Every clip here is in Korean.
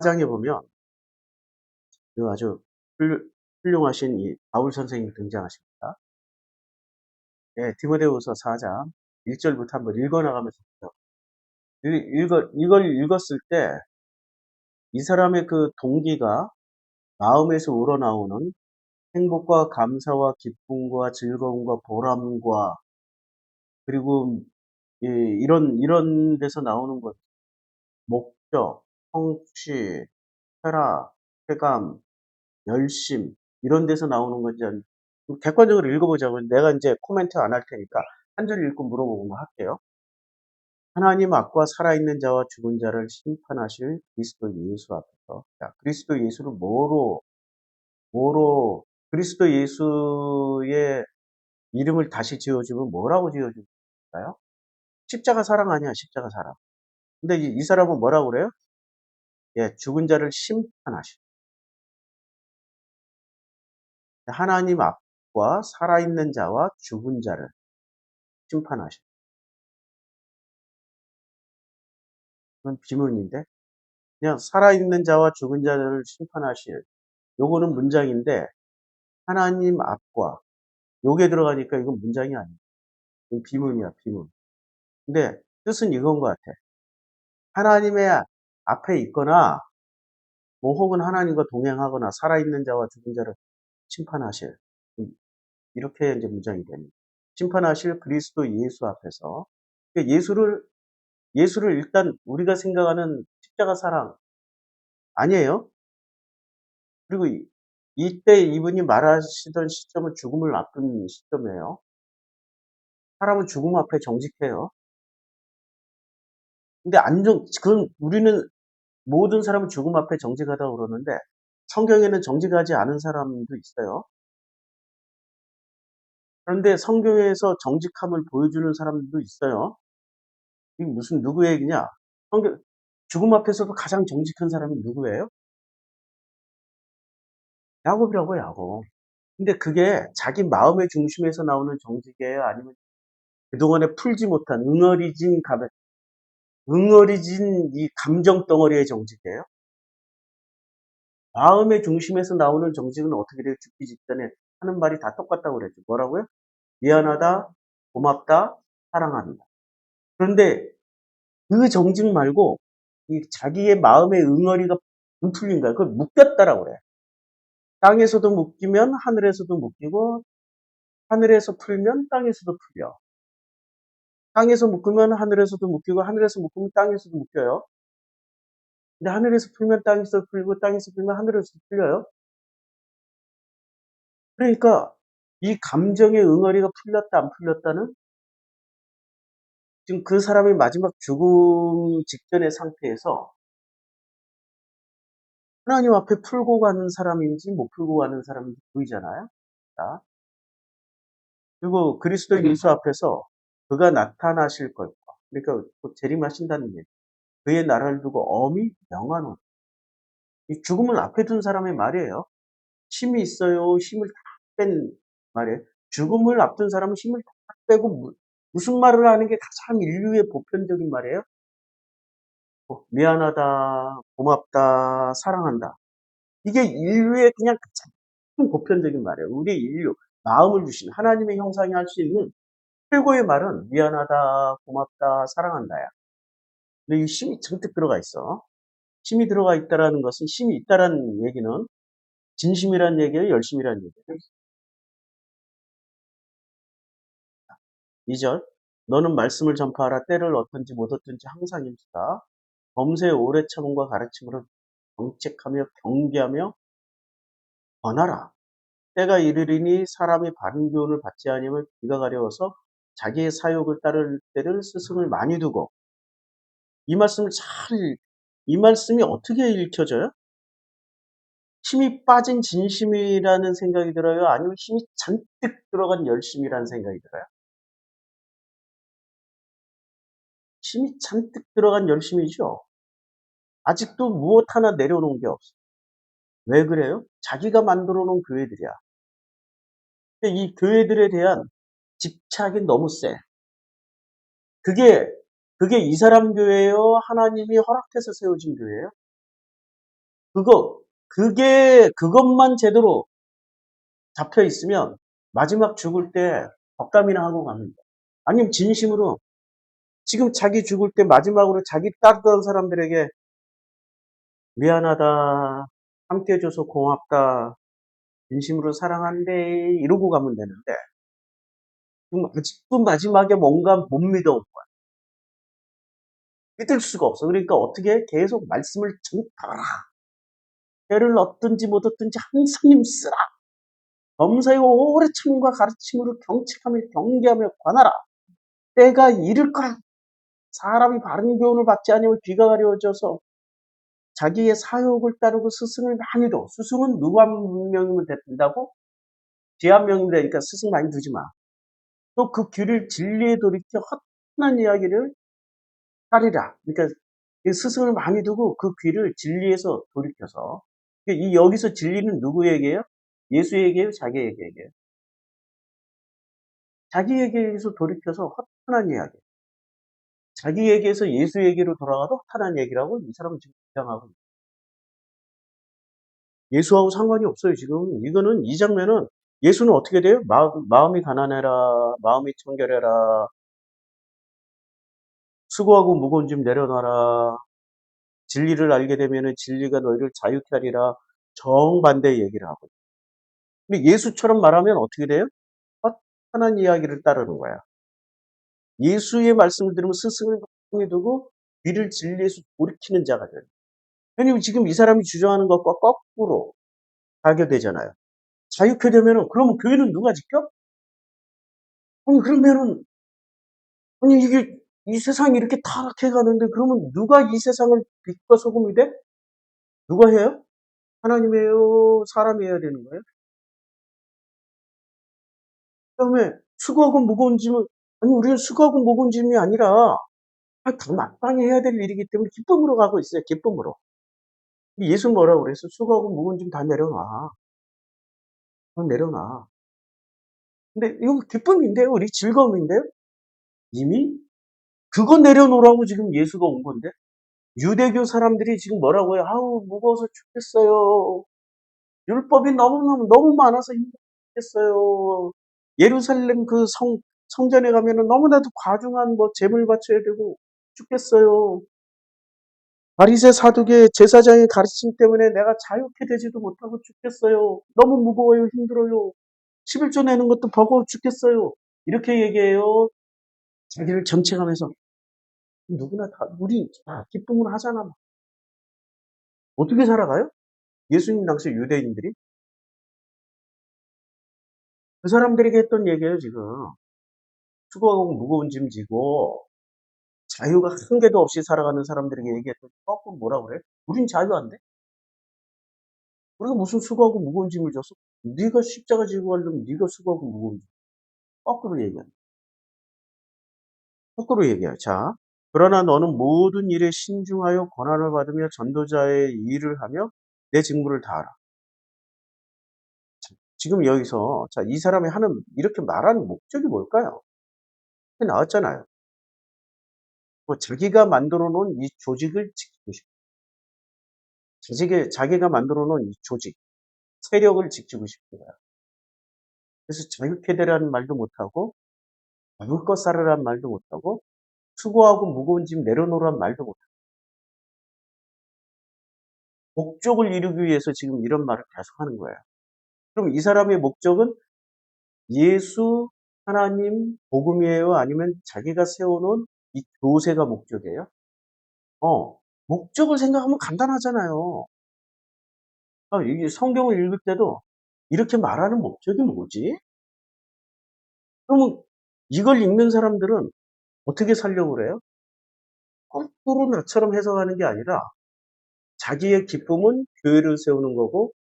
4장에 보면 그 아주 훌- 훌륭하신 이 바울 선생님이 등장하십니다. 네, 디모데후서 4장 1절부터 한번 읽어나가면서. 이- 읽어, 이걸 읽었을 때 이 사람의 그 동기가 마음에서 우러나오는 행복과 감사와 기쁨과 즐거움과 보람과 그리고 이, 이런 이런 데서 나오는 것 목적, 성취, 쾌락, 쾌감, 열심 이런 데서 나오는 아니- 객관적으로 읽어보자고 내가 이제 코멘트 안 할 테니까 한줄 읽고 물어보고 할게요. 하나님 앞과 살아있는 자와 죽은 자를 심판하실 그리스도 예수 앞에서 자, 그리스도 예수를 뭐로 뭐로 그리스도 예수의 이름을 다시 지어주면 뭐라고 지어줄까요? 십자가 사랑 아니야 십자가 사랑. 근데 이, 이 사람은 뭐라고 그래요? 예, 죽은 자를 심판하시. 하나님 앞과 살아있는 자와 죽은 자를 심판하시. 그건 비문인데 그냥 살아있는 자와 죽은 자를 심판하실. 요거는 문장인데 하나님 앞과 요게 들어가니까 이건 문장이. 이건 비문이야 비문. 근데 뜻은 이건 것 같아. 하나님의 앞에 있거나 뭐 혹은 하나님과 동행하거나 살아있는 자와 죽은 자를 심판하실 이렇게 이제 문장이 됩니다. 심판하실 그리스도 예수 앞에서 그러니까 예수를 예수를 일단 우리가 생각하는 십자가 사랑 아니에요. 그리고 이- 이때 이분이 말하시던 시점은 죽음을 앞둔 시점이에요. 사람은 죽음 앞에 정직해요. 근데 안정, 그건 우리는 모든 사람은 죽음 앞에 정직하다고 그러는데 성경에는 정직하지 않은 사람도 있어요. 그런데 성경에서 정직함을 보여주는 사람들도 있어요. 이게 무슨 누구 얘기냐? 성경, 죽음 앞에서도 가장 정직한 사람이 누구예요? 야곱이라고 야곱. 근데 그게 자기 마음의 중심에서 나오는 정직이에요? 아니면 그동안에 풀지 못한 응어리진 감, 응어리진 이 감정 덩어리의 정직이에요? 마음의 중심에서 나오는 정직은 어떻게 돼요? 죽기 직전에 하는 말이 다 똑같다고 그랬죠. 뭐라고요? 미안하다, 고맙다, 사랑한다. 그런데 그 정직 말고 이 자기의 마음의 응어리가 안 풀린 거야. 그걸 묶였다라고 그래. 땅에서도 묶이면 하늘에서도 묶이고 하늘에서 풀면 땅에서도 풀려. 땅에서 묶으면 하늘에서도 묶이고 하늘에서 묶으면 땅에서도 묶여요. 근데 하늘에서 풀면 땅에서 풀리고 땅에서 풀면 하늘에서 풀려요. 그러니까 이 감정의 응어리가 풀렸다 안 풀렸다는 지금 그 사람의 마지막 죽음 직전의 상태에서 하나님 앞에 풀고 가는 사람인지 못 풀고 가는 사람인지 보이잖아요. 자, 그리고 그리스도 예수 앞에서 그가 나타나실 것. 그러니까 곧 재림하신다는 얘기. 그의 나라를 두고 엄히 명하노. 이 죽음을 앞에 둔 사람의 말이에요. 힘이 있어요. 힘을 다 뺀 말이에요. 죽음을 앞둔 사람은 힘을 다 빼고 무- 무슨 말을 하는 게 가장 인류의 보편적인 말이에요? 어, 미안하다, 고맙다, 사랑한다. 이게 인류의 그냥 가장 보편적인 말이에요. 우리 인류, 마음을 주신 하나님의 형상이 할 수 있는 최고의 말은 미안하다, 고맙다, 사랑한다야. 근데 이 힘이 잔뜩 들어가 있어. 힘이 들어가 있다라는 것은 힘이 있다라는 얘기는 진심이란 얘기예요, 열심이란 얘기예요. 2절 너는 말씀을 전파하라 때를 어떤지 못 어떤지 항상 임수다. 범세의 오래 참음과 가르침으로 정책하며 경계하며 권하라. 때가 이르리니 사람이 바른 교훈을 받지 아니하면 귀가 가려워서 자기의 사욕을 따를 때를 스승을 많이 두고 이 말씀을 잘, 이 말씀이 어떻게 읽혀져요? 힘이 빠진 진심이라는 생각이 들어요? 아니면 힘이 잔뜩 들어간 열심이라는 생각이 들어요? 힘이 잔뜩 들어간 열심이죠. 아직도 무엇 하나 내려놓은 게 없어. 왜 그래요? 자기가 만들어 놓은 교회들이야. 이 교회들에 대한 집착이 너무 세. 그게, 그게 이 사람 교회예요? 하나님이 허락해서 세워진 교회예요? 그거, 그게, 그것만 제대로 잡혀 있으면 마지막 죽을 때 덕담이나 하고 갑니다. 아니면 진심으로 지금 자기 죽을 때 마지막으로 자기 따르던 사람들에게 미안하다, 함께 해줘서 고맙다, 진심으로 사랑한대 이러고 가면 되는데 아직도 마지막에 뭔가 못 믿어 온 거야. 믿을 수가 없어. 그러니까 어떻게 계속 말씀을 전하라. 때를 얻든지 못 얻든지 항상 힘쓰라. 범사의 오래 참과 가르침으로 경책하며 경계하며 관하라. 때가 이를 거라. 사람이 바른 교훈을 받지 않으면 귀가 가려워져서 자기의 사욕을 따르고 스승을 많이 둬. 스승은 누구 한 명이면 된다고? 뒤한 명이면 되니까 스승 많이 두지 마. 또 그 귀를 진리에 돌이켜 헛한 이야기를 하리라. 그러니까 이 스승을 많이 두고 그 귀를 진리에서 돌이켜서 이 여기서 진리는 누구에게요? 예수에게요? 자기에게요? 자기에게서 돌이켜서 헛한 이야기. 자기에게서 예수에게로 돌아가도 헛한 얘기라고 이 사람은 지금 주장하고 있어요. 예수하고 상관이 없어요, 지금. 이거는, 이 장면은, 예수는 어떻게 돼요? 마음, 마음 이 가난해라, 마음이 청결해라, 수고하고 무거운 짐 내려놔라, 진리를 알게 되면 진리가 너희를 자유케 하리라, 정반대 얘기를 하고. 근데 예수처럼 말하면 어떻게 돼요? 헛한 이야기를 따르는 거야. 예수의 말씀을 들으면 스승을 많이 두고 귀를 진리에서 돌이키는 자가 돼요. 왜냐면 지금 이 사람이 주장하는 것과 거꾸로 가게 되잖아요. 자유케 되면은 그러면 교회는 누가 지켜? 아니 그러면은 아니 이게 이 세상이 이렇게 타락해 가는데 그러면 누가 이 세상을 빛과 소금이 돼? 누가 해요? 하나님이에요? 사람이 해야 되는 거예요? 그 다음에 수고하고 무거운 짐을 아니 우리는 수고하고 무거운 짐이 아니라 아, 다 마땅히 해야 될 일이기 때문에 기쁨으로 가고 있어요. 기쁨으로. 예수 뭐라고 그랬어? 수고하고 무거운 짐 다 내려놔. 다 내려놔. 근데 이거 기쁨인데요? 우리 즐거움인데요? 이미 그거 내려놓으라고 지금 예수가 온 건데 유대교 사람들이 지금 뭐라고 해요? 아우 무거워서 죽겠어요. 율법이 너무너무 너무 많아서 힘들겠어요. 예루살렘 그 성, 성전에 가면은 너무나도 과중한 뭐 재물 바쳐야 되고 죽겠어요. 바리새 사두개 제사장의 가르침 때문에 내가 자유케 되지도 못하고 죽겠어요. 너무 무거워요. 힘들어요. 11조 내는 것도 버거워 죽겠어요. 이렇게 얘기해요. 자기를 정체하면서 누구나 다 우리 다 기쁨을 하잖아. 어떻게 살아가요? 예수님 당시 유대인들이 그 사람들에게 했던 얘기예요 지금 수고하고 무거운 짐 지고 자유가 한 개도 없이 살아가는 사람들에게 얘기했던 거꾸로 뭐라 그래? 우린 자유 안 돼? 우리가 무슨 수고하고 무거운 짐을 줬어? 네가 십자가 지고 가려면 네가 수고하고 무거운 짐. 거꾸로 얘기한다. 거꾸로 얘기해요. 자, 그러나 너는 모든 일에 신중하여 권한을 받으며 전도자의 일을 하며 내 직무를 다하라. 자, 지금 여기서 자, 이 사람이 하는 이렇게 말하는 목적이 뭘까요? 나왔잖아요. 뭐 자기가 만들어 놓은 이 조직을 지키고 싶어. 자기, 자기가 만들어 놓은 이 조직, 세력을 지키고 거야. 그래서 자유케 되라는 말도 못하고, 먹을 것 사르라는 말도 못하고, 수고하고 무거운 짐 내려놓으라는 말도 못하고. 목적을 이루기 위해서 지금 이런 말을 계속 하는 거예요. 그럼 이 사람의 목적은 예수, 하나님, 복음이에요? 아니면 자기가 세워놓은 이 교세가 목적이에요? 어, 목적을 생각하면 간단하잖아요. 아, 이게 성경을 읽을 때도 이렇게 말하는 목적이 뭐지? 그러면 이걸 읽는 사람들은 어떻게 살려고 그래요? 거꾸로 나처럼 해석하는 게 아니라 자기의 기쁨은 교회를 세우는 거고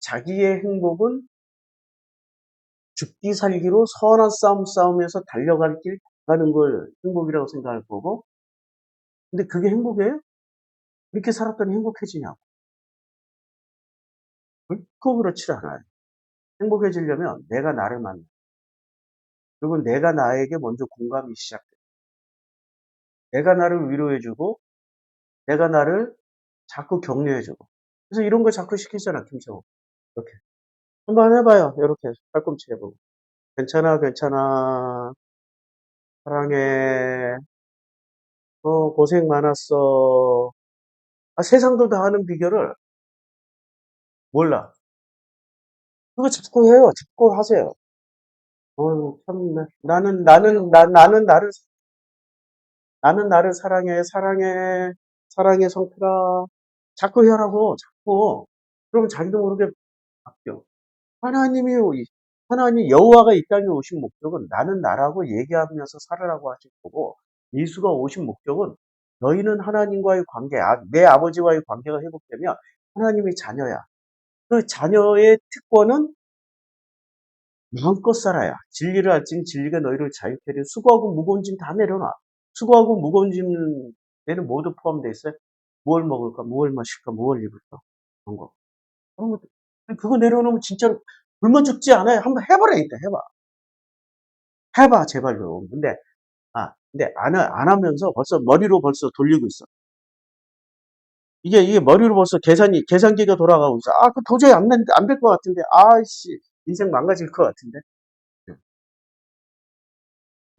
자기의 행복은 죽기 살기로 선한 싸움 싸움에서 달려갈 길 가는 걸 행복이라고 생각할 거고 근데 그게 행복이에요? 이렇게 살았더니 행복해지냐고. 결코 그렇지 않아요. 행복해지려면 내가 나를 만나. 그리고 내가 나에게 먼저 공감이 시작돼. 내가 나를 위로해주고, 내가 나를 자꾸 격려해주고, 그래서 이런 거 자꾸 시키잖아, 김정은. 이렇게. 한번 해봐요. 이렇게 팔꿈치 해보고. 괜찮아, 괜찮아. 사랑해. 어, 고생 많았어. 아, 세상도 다 아는 비결을 몰라. 그거 자꾸 해요. 자꾸 하세요. 어, 참, 나- 나는, 나는, 나, 나는 나를, 나는 나를 사랑해, 사랑해, 사랑해, 성필아. 자꾸 하라고, 자꾸. 그러면 자기도 모르게 바뀌어. 하나님이, 이- 하나님, 여호와가 이 땅에 오신 목적은 나는 나라고 얘기하면서 살아라고 하실 거고, 예수가 오신 목적은 너희는 하나님과의 관계, 아, 내 아버지와의 관계가 회복되면 하나님의 자녀야. 그 자녀의 특권은 마음껏 살아야. 진리를 알지니 진리가 너희를 자유케 하리. 수고하고 무거운 짐 다 내려놔. 수고하고 무거운 짐에는 모두 포함되어 있어요. 무엇을 먹을까, 무엇을 마실까, 무엇을 입을까. 그런 거. 그런 것도. 그거 내려놓으면 진짜로 굶어 죽지 않아요. 한번 해봐라, 이따 해봐. 해봐, 제발로. 근데, 아, 근데 안, 하- 안 하면서 벌써 머리로 벌써 돌리고 있어. 이게, 이게 머리로 벌써 계산이, 계산기가 돌아가고 있어. 아, 그 도저히 안, 안 될 것 같은데. 아이씨, 인생 망가질 것 같은데.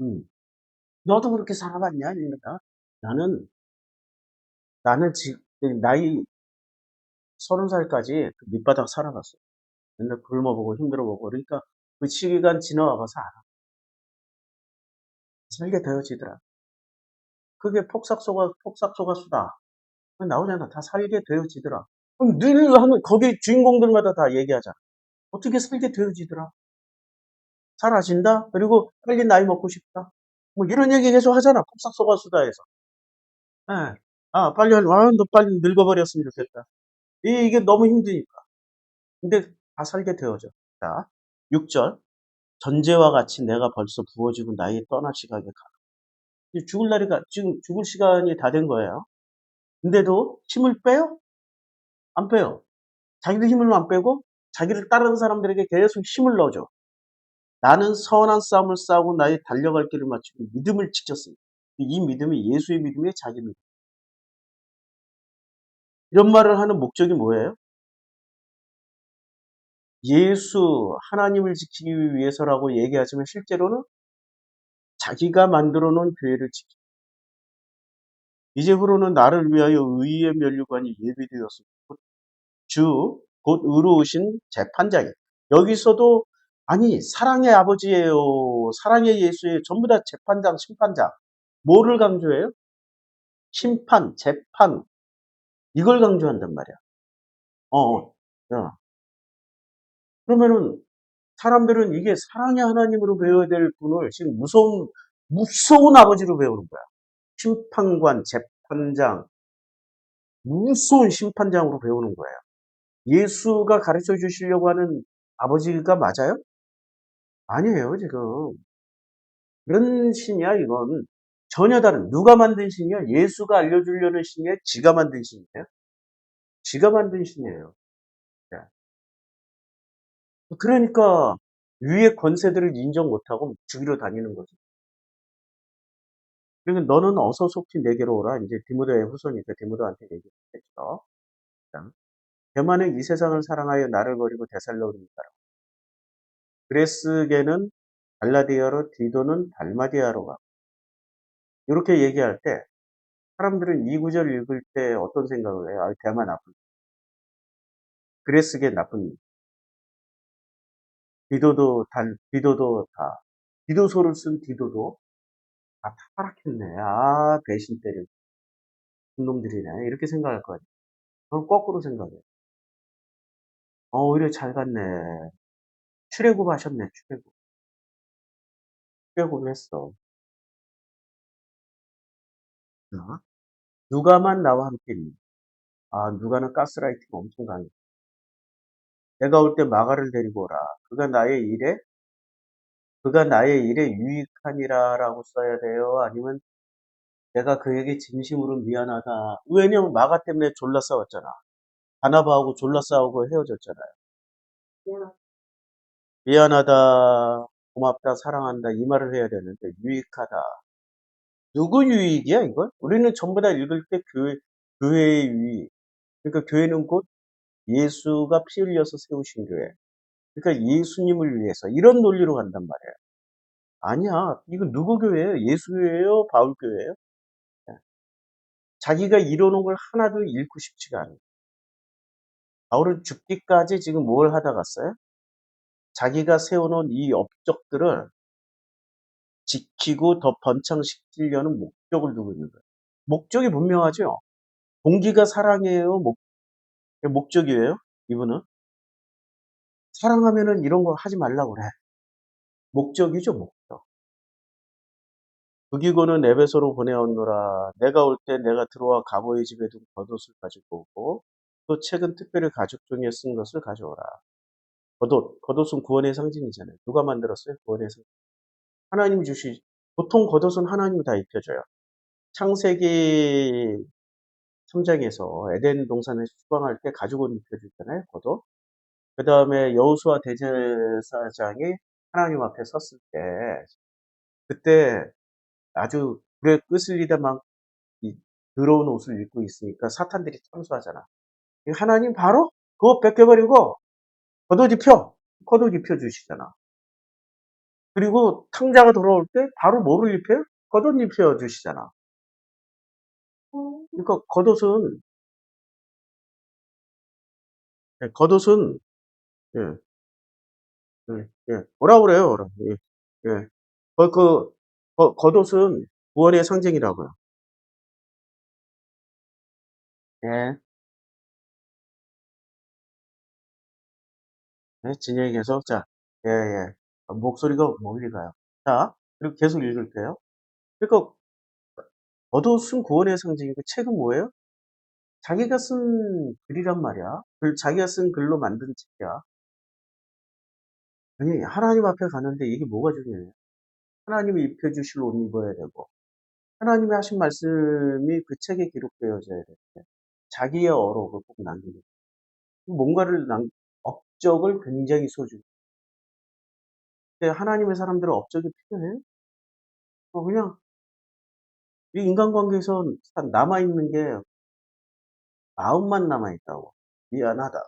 음. 너도 그렇게 살아봤냐? 이러니까. 나는, 나는 지금, 나이 서른 살까지 그 밑바닥 살아봤어. 맨날 굶어보고 힘들어보고. 그러니까 그 시기간 지나와 봐서 알아. 살게 되어지더라. 그게 폭삭소가, 폭삭소가수다. 나오잖아. 다 살게 되어지더라. 그럼 늘 하면 거기 주인공들마다 다 얘기하잖아. 어떻게 살게 되어지더라. 사라진다? 그리고 빨리 나이 먹고 싶다. 뭐 이런 얘기 계속 하잖아. 폭삭소가수다에서. 예. 아, 빨리, 아, 너 빨리 늙어버렸으면 좋겠다. 이- 이게 너무 힘드니까. 근데 다 살게 되어져. 자, 6절. 전제와 같이 내가 벌써 부어지고 나의 떠날 시각에 가. 이제 죽을 날이 가, 지금 죽을 시간이 다 된 거예요. 근데도 힘을 빼요? 안 빼요. 자기도 힘을 안 빼고 자기를 따르는 사람들에게 계속 힘을 넣어줘. 나는 선한 싸움을 싸우고 나의 달려갈 길을 마치고 믿음을 지켰습니다. 이 믿음이 예수의 믿음이에요, 자기 믿음. 이런 말을 하는 목적이 뭐예요? 예수, 하나님을 지키기 위해서라고 얘기하지만 실제로는 자기가 만들어 놓은 교회를 지키 이제 후로는 나를 위하여 의의 면류관이 예비되었습니다. 주, 곧 의로우신 재판장이. 여기서도, 아니, 사랑의 아버지예요. 사랑의 예수예요. 전부 다 재판장, 심판장. 뭐를 강조해요? 심판, 재판. 이걸 강조한단 말이야. 어, 어. 어. 그러면은, 사람들은 이게 사랑의 하나님으로 배워야 될 분을 지금 무서운, 무서운 아버지로 배우는 거야. 심판관, 재판장, 무서운 심판장으로 배우는 거예요. 예수가 가르쳐 주시려고 하는 아버지가 맞아요? 아니에요, 지금. 그런 신이야, 이건. 전혀 다른, 누가 만든 신이야? 예수가 알려주려는 신이야? 지가 만든 신이에요? 지가 만든 신이에요. 네. 그러니까, 위의 권세들을 인정 못하고 죽이러 다니는 거죠. 그리고 너는 어서 속히 내게로 오라. 이제 디모데의 후손이니까 디모데한테 얘기했겠죠. 대만은 이 세상을 사랑하여 나를 버리고 데살로니가 따라. 그레스게는 갈라디아로, 디도는 달마디아로 가. 이렇게 얘기할 때 사람들은 이 구절 읽을 때 어떤 생각을 해요? 아, 대만 나쁜. 그레스게 나쁜. 디도도 달, 디도도 다. 디도소를 쓴 디도도 아, 타락했네. 아, 배신 때려. 놈들이네. 이렇게 생각할 거 아니에요. 저는 거꾸로 생각해요. 어, 오히려 잘 갔네. 출애굽 하셨네, 출애굽. 출애굽을 했어. 자, 누가만 나와 함께니. 아, 누가는 가스라이팅 엄청 강해. 내가 올 때 마가를 데리고 오라. 그가 나의 일에, 그가 나의 일에 유익하니라라고 써야 돼요? 아니면 내가 그에게 진심으로 미안하다. 왜냐면 마가 때문에 졸라 싸웠잖아. 바나바하고 졸라 싸우고 헤어졌잖아요. 미안하다, 고맙다, 사랑한다 이 말을 해야 되는데 유익하다. 누구 유익이야 이건? 우리는 전부 다 읽을 때 교회, 교회의 유익. 그러니까 교회는 곧 예수가 피 흘려서 세우신 교회. 그러니까 예수님을 위해서 이런 논리로 간단 말이에요. 아니야. 이거 누구 교회예요? 예수 교회예요? 바울 교회예요? 예. 자기가 이뤄놓은 걸 하나도 잃고 싶지가 않아요. 바울은 죽기까지 지금 뭘 하다 갔어요? 자기가 세워놓은 이 업적들을 지키고 더 번창시키려는 목적을 두고 있는 거예요. 목적이 분명하죠? 동기가 사랑이에요? 목, 목적이에요? 이분은? 사랑하면은 이런 거 하지 말라고 그래. 목적이죠, 목적. 부기고는 에베소로 보내었노라. 내가 올 때 내가 들어와 가보의 집에 둔 겉옷을 가지고 오고 또 책은 특별히 가죽 종이에 쓴 것을 가져오라. 겉옷, 겉옷은 구원의 상징이잖아요. 누가 만들었어요? 구원의 상징. 하나님이 주시, 보통 겉옷은 하나님이 다 입혀줘요. 창세기 3장에서 에덴 동산에 수방할 때 가죽옷 입혀주잖아요. 겉옷. 그 다음에 여우수와 대제사장이 하나님 앞에 섰을 때 그때 아주 불에 끄슬리다 막 더러운 옷을 입고 있으니까 사탄들이 참수하잖아. 하나님 바로 그거 벗겨버리고 겉옷 입혀. 겉옷 입혀주시잖아. 그리고 탕자가 돌아올 때 바로 뭐를 입혀요? 겉옷 입혀주시잖아. 그러니까 겉옷은 예, 겉옷은 예, 예, 예. 뭐라 그래요? 예, 예. 그, 그 겉- 겉옷은 구원의 상징이라고요. 예. 네, 진영이 계속, 자, 예, 예. 목소리가 멀리 가요. 자, 그리고 계속 읽을게요. 그러니까, 겉옷은 구원의 상징이고, 책은 뭐예요? 자기가 쓴 글이란 말이야. 글, 자기가 쓴 글로 만든 책이야. 아니, 하나님 앞에 가는데 이게 뭐가 중요해요? 하나님이 입혀주실 옷 입어야 되고, 하나님이 하신 말씀이 그 책에 기록되어져야 되는데, 자기의 어록을 꼭 남기는. 뭔가를 남, 업적을 굉장히 소중히. 근데 하나님의 사람들은 업적이 필요해요? 어, 그냥, 이 인간관계에서 남아있는 게 마음만 남아있다고. 미안하다.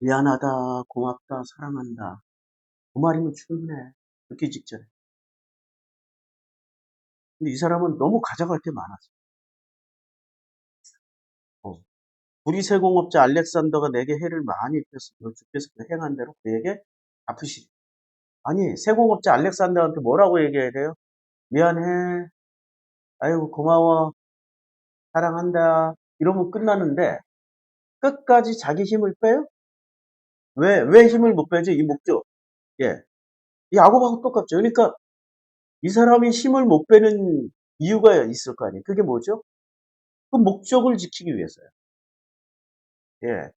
미안하다, 고맙다, 사랑한다. 그 말이면 충분해. 듣기 직전에. 근데 이 사람은 너무 가져갈 게 많았어. 어. 우리 세 공업자 알렉산더가 내게 해를 많이 입혔으며 주께서 그 행한 대로 그에게 갚으시리. 아니, 세공업자 알렉산더한테 뭐라고 얘기해야 돼요? 미안해. 아이고, 고마워. 사랑한다. 이러면 끝나는데, 끝까지 자기 힘을 빼요? 왜, 왜 힘을 못 빼죠? 이 목적. 예. 이 야곱하고 똑같죠. 그러니까, 이 사람이 힘을 못 빼는 이유가 있을 거 아니에요. 그게 뭐죠? 그 목적을 지키기 위해서요. 예.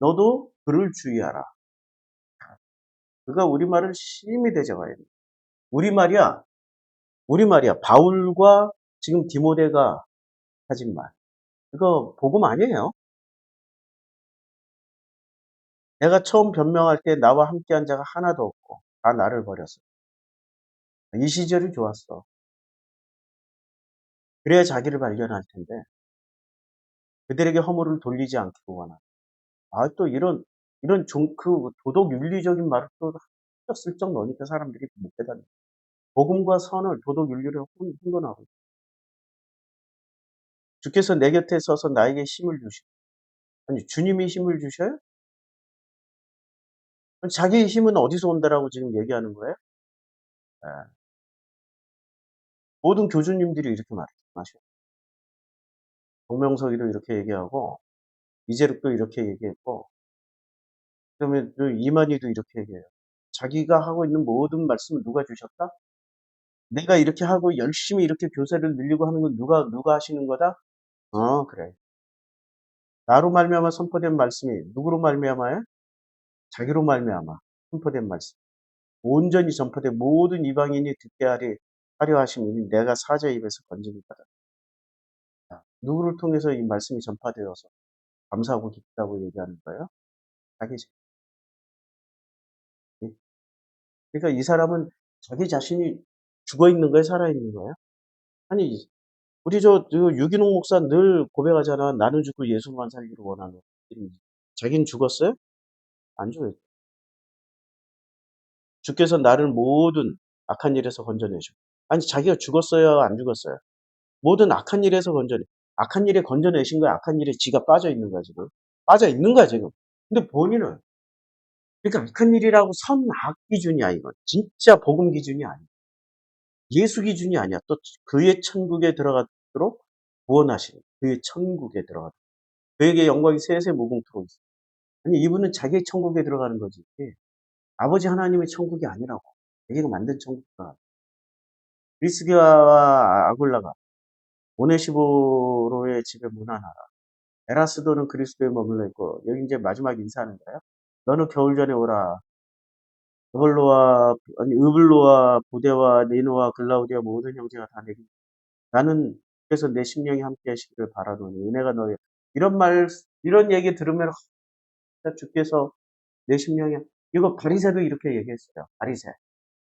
너도 그를 주의하라. 그가 우리말을 심히 대적하야 돼. 우리말이야. 우리말이야. 바울과 지금 디모데가 하진 말. 이거 복음 아니에요. 내가 처음 변명할 때 나와 함께한 자가 하나도 없고 다 나를 버렸어. 이 시절이 좋았어. 그래야 자기를 발견할 텐데 그들에게 허물을 돌리지 않기를 원한다. 아, 또 이런, 이런 종, 그 도덕 윤리적인 말을 또 슬쩍 넣으니까 사람들이 못 깨닫는. 복음과 선을 도덕 윤리를 흥- 흥건하고. 주께서 내 곁에 서서 나에게 힘을 주시고. 아니, 주님이 힘을 주셔요? 자기의 힘은 어디서 온다라고 지금 얘기하는 거예요? 예. 모든 교주님들이 이렇게 말하셔요. 동명석이도 이렇게 얘기하고, 이재력도 이렇게 얘기했고, 그러면 또 이만희도 이렇게 얘기해요. 자기가 하고 있는 모든 말씀을 누가 주셨다? 내가 이렇게 하고 열심히 이렇게 교세를 늘리고 하는 건 누가 누가 하시는 거다? 어, 그래. 나로 말미암아 선포된 말씀이 누구로 말미암아요? 자기로 말미암아 선포된 말씀. 온전히 전파된 모든 이방인이 듣게 하리 하려 하심이니 내가 사자 입에서 받았다. 누구를 통해서 이 말씀이 전파되어서 감사하고 기쁘다고 얘기하는 거예요? 자기 자- 그러니까 이 사람은 자기 자신이 죽어 있는 거예요, 살아 있는 거예요? 아니 우리 저, 저 유기농 목사 늘 고백하잖아. 나는 죽고 예수만 살기를 원하는. 자기는 죽었어요? 안 죽었어요. 주께서 나를 모든 악한 일에서 건져내시고. 아니, 자기가 죽었어요? 안 죽었어요? 모든 악한 일에서 건져내. 악한 일에 건져내신 거야? 악한 일에 지가 빠져 있는 거야, 지금? 빠져 있는 거야, 지금. 근데 본인은. 그러니까 악한 일이라고 선악 기준이야, 이건. 진짜 복음 기준이 아니야. 예수 기준이 아니야. 또 그의 천국에 들어가도록 구원하신 그의 천국에 들어가도록. 그에게 영광이 세세 무궁토록 있어. 아니, 이분은 자기의 천국에 들어가는 거지. 아버지 하나님의 천국이 아니라고. 자기가 만든 천국가. 그리스기와 아굴라가 오네시보로의 집에 문안하라. 에라스도는 그리스도에 머물러 있고 여기 이제 마지막 인사하는 거예요. 너는 겨울 전에 오라. 으블로와 아니 으블로와 부대와 니노와 글라우디아 모든 형제가 다 내게 나는 그래서 내 심령이 함께 하시기를 바라노니 은혜가 너희 이런 말 이런 얘기 들으면 하, 주께서 내 심령이 이거 바리새도 이렇게 얘기했어요. 바리새.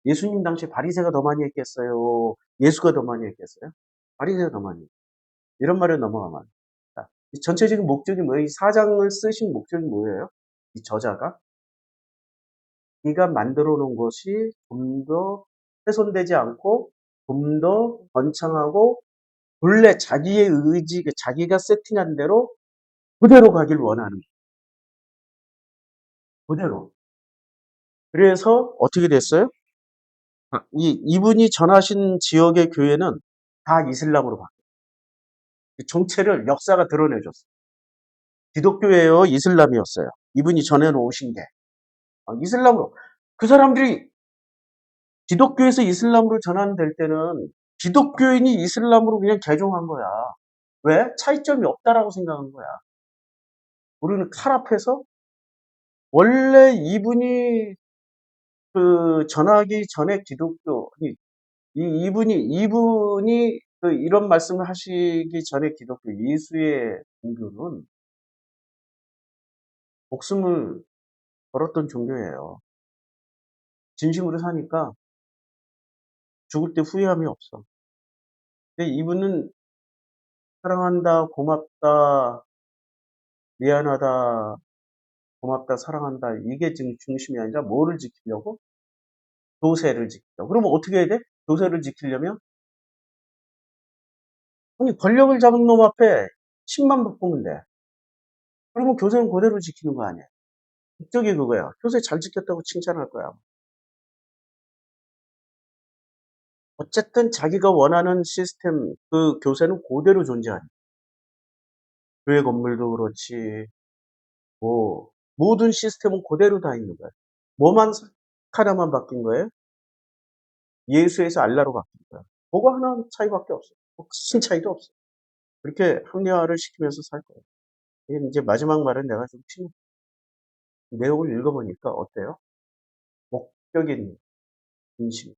예수님 당시 바리새가 더 많이 했겠어요. 예수가 더 많이 했겠어요. 바리새가 더 많이. 이런 말을 넘어가면 전체적인 목적이 뭐예요? 이 사장을 쓰신 목적이 뭐예요? 이 저자가 네가 만들어 놓은 것이 좀 더 훼손되지 않고 좀 더 번창하고 본래 자기의 의지, 그 자기가 세팅한 대로 그대로 가길 원하는 그대로. 그래서 어떻게 됐어요? 아, 이 이분이 전하신 지역의 교회는 다 이슬람으로 바뀌었어요. 정체를 역사가 드러내줬어요. 기독교예요, 이슬람이었어요. 이분이 전해놓으신 게 아, 이슬람으로 그 사람들이 기독교에서 이슬람으로 전환될 때는 기독교인이 이슬람으로 그냥 개종한 거야. 왜? 차이점이 없다라고 생각한 거야. 우리는 칼 앞에서 원래 이분이 그 전하기 전에 기독교 이 이분이 이분이 그 이런 말씀을 하시기 전에 기독교 예수의 종교는 목숨을 걸었던 종교예요. 진심으로 사니까 죽을 때 후회함이 없어. 근데 이분은 사랑한다, 고맙다, 미안하다, 고맙다, 사랑한다. 이게 지금 중심이 아니라 뭐를 지키려고? 도세를 지키려고. 그러면 어떻게 해야 돼? 도세를 지키려면? 아니, 권력을 잡은 놈 앞에 10만 바꾸면 돼. 그러면 교세는 그대로 지키는 거 아니야. 목적이 그거야. 교세 잘 지켰다고 칭찬할 거야. 어쨌든 자기가 원하는 시스템, 그 교세는 그대로 존재하니. 교회 건물도 그렇지, 뭐, 모든 시스템은 그대로 다 있는 거야. 뭐만 하나만 바뀐 거예요? 예수에서 알라로 바뀐 거야. 뭐가 하나 차이밖에 없어. 뭐큰 차이도 없어. 그렇게 합리화를 시키면서 살 거예요. 이제 마지막 말은 내가 좀 친, 내용을 읽어보니까 어때요? 목적인 인심.